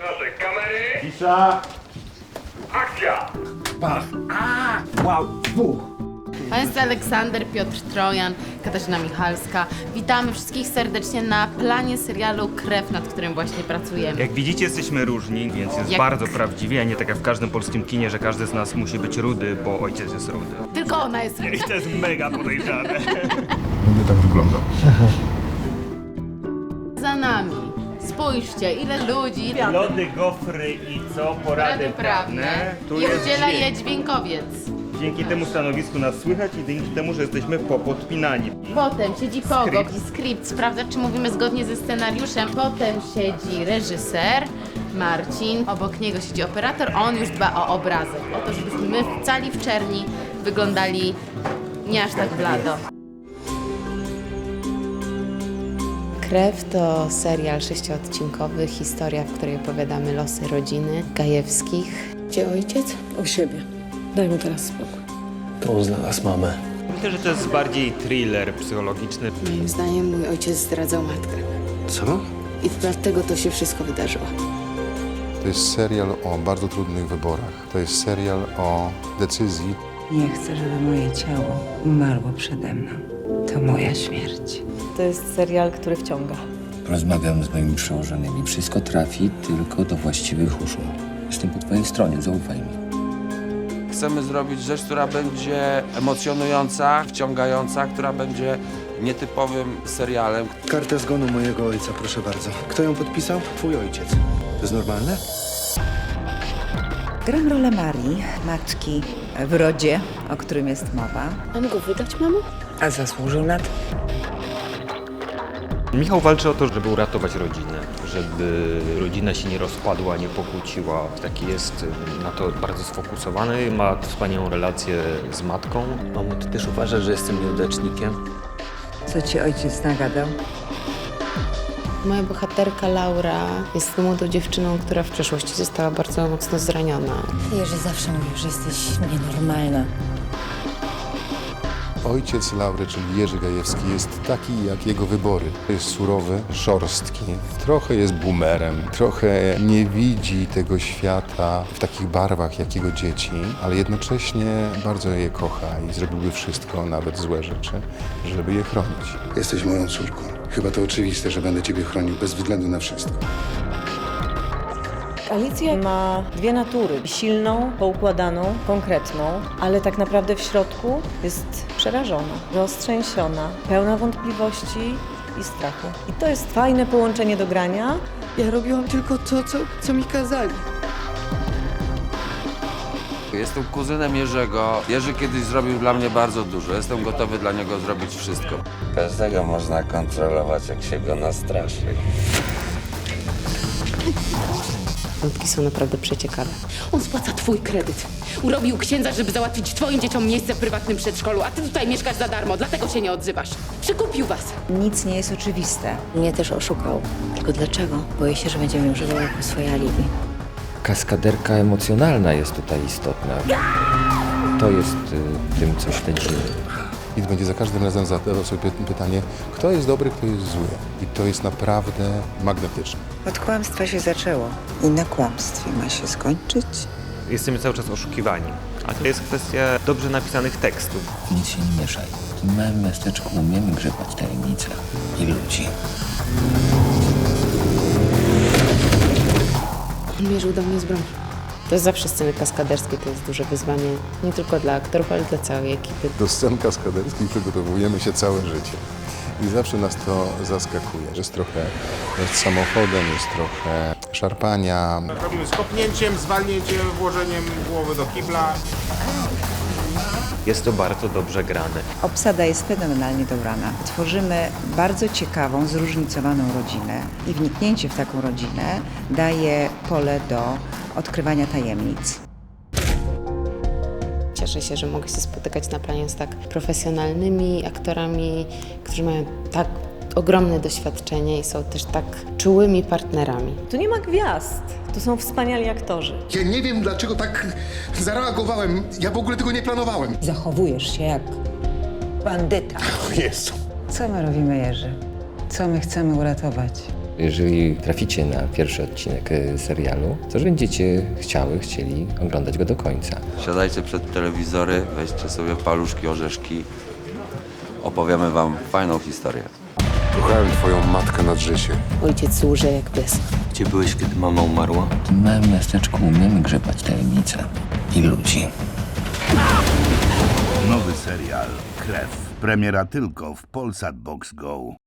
Proszę, kamery, Cisza! akcja! Pach! A! Wow! Fu! Państwo Aleksander, Piotr Trojan, Katarzyna Michalska. Witamy wszystkich serdecznie na planie serialu Krew, nad którym właśnie pracujemy. Jak widzicie, jesteśmy różni, więc jest Jak- bardzo prawdziwie, a nie tak jak w każdym polskim kinie, że każdy z nas musi być rudy, bo ojciec jest rudy. Tylko ona jest. I to jest mega podejrzane. Będę tak wyglądał. za nami. Spójrzcie, ile ludzi. Lody, gofry i co? Rady prawne. I udziela je dźwiękowiec. Dzięki temu stanowisku nas słychać i dzięki temu, że jesteśmy popodpinani. Potem siedzi Pogo i skrypt, sprawdza, czy mówimy zgodnie ze scenariuszem. Potem siedzi reżyser, Marcin. Obok niego siedzi operator, on już dba o obrazek. O to, żebyśmy my cali w czerni wyglądali nie aż tak blado. Krew to serial sześciodcinkowy, historia, w której opowiadamy losy rodziny Gajewskich. Gdzie ojciec? U siebie. Daj mu teraz spokój. To on znalazł mamę. Myślę, że to jest bardziej thriller psychologiczny. Moim zdaniem mój ojciec zdradzał matkę. Co? I dlatego to się wszystko wydarzyło. To jest serial o bardzo trudnych wyborach. To jest serial o decyzji. Nie chcę, żeby moje ciało umarło przede mną. To moja śmierć. To jest serial, który wciąga. Rozmawiam z moimi przełożonymi. Wszystko trafi tylko do właściwych uszu. Jestem po twojej stronie, zaufaj mi. Chcemy zrobić rzecz, która będzie emocjonująca, wciągająca, która będzie nietypowym serialem. Kartę zgonu mojego ojca, proszę bardzo. Kto ją podpisał? Twój ojciec. To jest normalne? Gram rolę Marii, matki w rodzie, o którym jest mowa. Mam go wydać, mamo? A zasłużył na to. Michał walczy o to, żeby uratować rodzinę, żeby rodzina się nie rozpadła, nie pokłóciła. Taki jest y, na to bardzo sfokusowany, ma wspaniałą relację z matką. Mamo, ty też uważasz, że jestem nieudacznikiem? Co ci ojciec nagadał? Moja bohaterka Laura jest młodą dziewczyną, która w przeszłości została bardzo mocno zraniona. Jerzy zawsze mówił, że jesteś nienormalna. Ojciec Laury, czyli Jerzy Gajewski, jest taki jak jego wybory. Jest surowy, szorstki, trochę jest boomerem, trochę nie widzi tego świata w takich barwach jak jego dzieci, ale jednocześnie bardzo je kocha i zrobiłby wszystko, nawet złe rzeczy, żeby je chronić. Jesteś moją córką. Chyba to oczywiste, że będę ciebie chronił bez względu na wszystko. Alicja ma dwie natury. Silną, poukładaną, konkretną, ale tak naprawdę w środku jest przerażona, roztrzęsiona, pełna wątpliwości i strachu. I to jest fajne połączenie do grania. Ja robiłam tylko to, co, co mi kazali. Jestem kuzynem Jerzego. Jerzy kiedyś zrobił dla mnie bardzo dużo. Jestem gotowy dla niego zrobić wszystko. Każdego można kontrolować, jak się go nastraszy. Wątki są naprawdę przeciekawe. On spłaca twój kredyt. Urobił księdza, żeby załatwić twoim dzieciom miejsce w prywatnym przedszkolu, a ty tutaj mieszkasz za darmo, dlatego się nie odzywasz. Przykupił was. Nic nie jest oczywiste. Mnie też oszukał. Tylko dlaczego? Boję się, że będzie mnie używał jako swoje alibi. Kaskaderka emocjonalna jest tutaj istotna. To jest y, tym, co śledzimy. I będzie za każdym razem zadawał sobie py- pytanie, kto jest dobry, kto jest zły. I to jest naprawdę magnetyczne. Od kłamstwa się zaczęło. I na kłamstwie ma się skończyć. Jesteśmy cały czas oszukiwani. A to jest kwestia dobrze napisanych tekstów. Nic się nie mieszaj. W tym małym miasteczku umiemy grzebać tajemnice i ludzi. On mierzył do mnie z broni. To jest zawsze sceny kaskaderskie, to jest duże wyzwanie nie tylko dla aktorów, ale dla całej ekipy. Do scen kaskaderskich przygotowujemy się całe życie. I zawsze nas to zaskakuje, że jest trochę jest samochodem, jest trochę szarpania. Robimy z kopnięciem, zwalnięciem, włożeniem głowy do kibla. Jest to bardzo dobrze grane. Obsada jest fenomenalnie dobrana. Tworzymy bardzo ciekawą, zróżnicowaną rodzinę i wniknięcie w taką rodzinę daje pole do odkrywania tajemnic. Cieszę się, że mogę się spotykać na planie z tak profesjonalnymi aktorami, którzy mają tak ogromne doświadczenie i są też tak czułymi partnerami. Tu nie ma gwiazd. Tu są wspaniali aktorzy. Ja nie wiem, dlaczego tak zareagowałem. Ja w ogóle tego nie planowałem. Zachowujesz się jak bandyta. O Jezu. Co my robimy, Jerzy? Co my chcemy uratować? Jeżeli traficie na pierwszy odcinek e, serialu, to że będziecie chciały, chcieli oglądać go do końca. Siadajcie przed telewizory, weźcie sobie paluszki, orzeszki. Opowiemy wam fajną historię. Kochałem twoją matkę na drzesie. Ojciec łże jak pies. Gdzie byłeś, kiedy mama umarła? W tym małym miasteczku umiemy grzebać tajemnice i ludzi. Nowy serial Krew. Premiera tylko w Polsat Box Go.